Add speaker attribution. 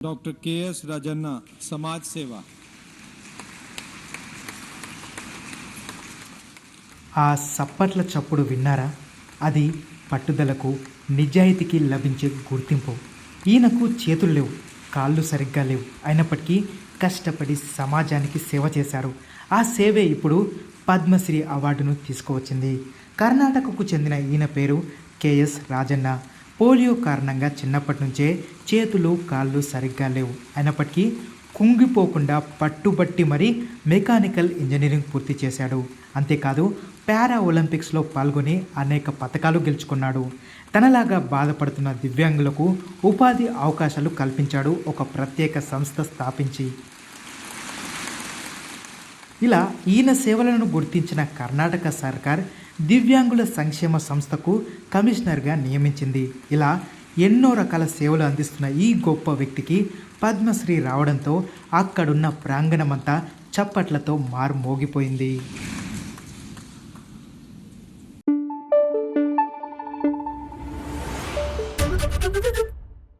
Speaker 1: Doctor K S Rajanna Samaj సేవ
Speaker 2: ఆ సప్పట్ల చప్పుడు విన్నారా అది పట్టుదలకు నిజాయితీకి లభించే గుర్తింపు ఈయనకు చేతులు లేవు కాళ్ళు సరిగ్గా లేవు అయినప్పటికీ కష్టపడి సమాజానికి సేవ చేశారు ఆ సేవే ఇప్పుడు పద్మశ్రీ అవార్డును తీసుకువచ్చింది కర్ణాటకకు చెందిన ఈయన పేరు కెఎస్ రాజన్న పోలియో కారణంగా చిన్నప్పటి నుంచే చేతులు కాళ్ళు సరిగ్గా లేవు. అయినప్పటికీ కుంగిపోకుండా పట్టుబట్టి మరీ మెకానికల్ ఇంజనీరింగ్ పూర్తి చేశాడు. అంతేకాదు పారా ఒలింపిక్స్లో పాల్గొని అనేక పథకాలు గెలుచుకున్నాడు. తనలాగా బాధపడుతున్న దివ్యాంగులకు ఉపాధి అవకాశాలు కల్పించాడు ఒక ప్రత్యేక సంస్థ స్థాపించి. ఇలా ఈయన సేవలను గుర్తించిన కర్ణాటక సర్కార్ దివ్యాంగుల సంక్షేమ సంస్థకు కమిషనర్గా నియమించింది ఇలా ఎన్నో రకాల సేవలు అందిస్తున్న ఈ గొప్ప వ్యక్తికి పద్మశ్రీ రావడంతో అక్కడున్న ప్రాంగణమంతా చప్పట్లతో మారు మోగిపోయింది
Speaker 3: Thank.